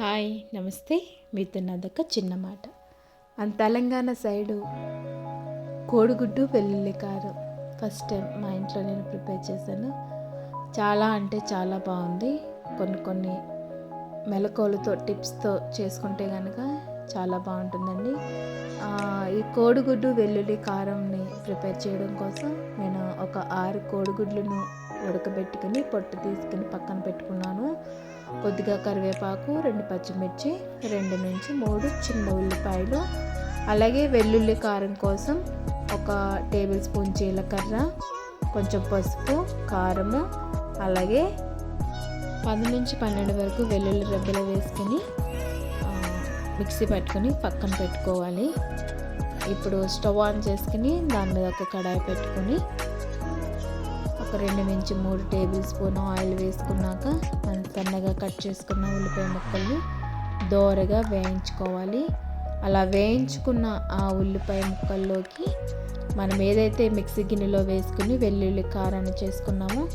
Hi నమస్తే. మీతో నాదొక చిన్న మాట. మన తెలంగాణ సైడు కోడిగుడ్డు వెల్లుల్లి కారం. ఫస్ట్ టైం మా ఇంట్లో నేను ప్రిపేర్ చేశాను. చాలా అంటే చాలా బాగుంది. కొన్ని కొన్ని మెలకువలతో టిప్స్తో చేసుకుంటే కనుక చాలా బాగుంటుందండి. ఈ కోడిగుడ్డు వెల్లుల్లి కారంని ప్రిపేర్ చేయడం కోసం నేను ఒక ఆరు కోడిగుడ్లను ఉడకబెట్టుకుని పొట్టు తీసుకుని పక్కన పెట్టుకున్నాను. కొద్దిగా కరివేపాకు రెండు పచ్చిమిర్చి రెండు నుంచి మూడు చిన్న ఉల్లిపాయలు అలాగే వెల్లుల్లి కారం కోసం ఒక టేబుల్ స్పూన్ జీలకర్ర కొంచెం పసుపు కారము అలాగే పది నుంచి పన్నెండు వరకు వెల్లుల్లి రెబ్బలు వేసుకుని మిక్సీ పెట్టుకొని పక్కన పెట్టుకోవాలి. ఇప్పుడు స్టవ్ ఆన్ చేసుకుని దాని మీద ఒక కడాయి పెట్టుకొని ఒక రెండు నుంచి మూడు టేబుల్ స్పూన్ ఆయిల్ వేసుకున్నాక మనం సన్నగా కట్ చేసుకున్న ఉల్లిపాయ ముక్కల్ని దోరగా వేయించుకోవాలి. అలా వేయించుకున్న ఆ ఉల్లిపాయ ముక్కల్లోకి మనం ఏదైతే మిక్సీ గిన్నెలో వేసుకుని వెల్లుల్లి కారాన్ని చేసుకున్నామో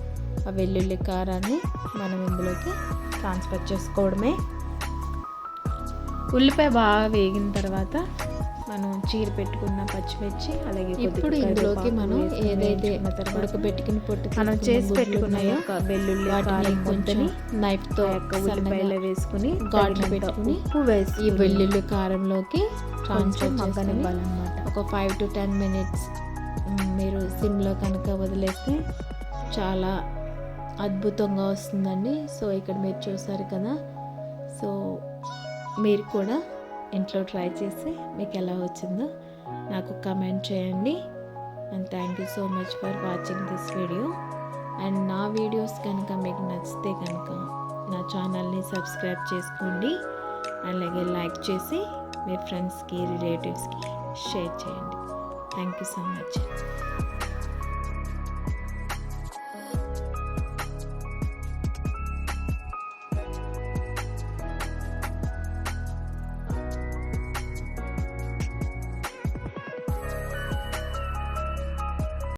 ఆ వెల్లుల్లి కారాన్ని మనం ఇందులోకి ట్రాన్స్ఫర్ చేసుకోవడమే. ఉల్లిపాయ బాగా వేగిన తర్వాత మనం చీర పెట్టుకున్న పచ్చిమిర్చి అలాగే ఇప్పుడు ఇందులోకి మనం ఏదైతే ఉడకబెట్టుకుని పొట్టు మనం చేసి పెట్టుకున్న యొక్క వెల్లుల్లి వాటిని కొంచెం నైఫ్తో ఉల్లిపాయలు వేసుకుని ఘాట్లు పెట్టుకుని ఉప్పు వేసి ఈ వెల్లుల్లి కారంలోకి ట్రాన్స్ఫర్ మగ్గనివ్వాలన్నమాట. ఒక ఫైవ్ టు టెన్ మినిట్స్ మీరు సిమ్లో కనుక వదిలేస్తే చాలా అద్భుతంగా వస్తుందండి. సో ఇక్కడ మీరు చూసారు కదా. సో మీరు కూడా ఇంట్లో ట్రై చేసి మీకు ఎలా వచ్చిందో నాకు కమెంట్ చేయండి. And thank you so much for watching this video and నా వీడియోస్ కనుక మీకు నచ్చితే కనుక నా ఛానల్ని సబ్స్క్రైబ్ చేసుకోండి. అలాగే లైక్ చేసి మీ ఫ్రెండ్స్కి రిలేటివ్స్కి షేర్ చేయండి. Thank you so much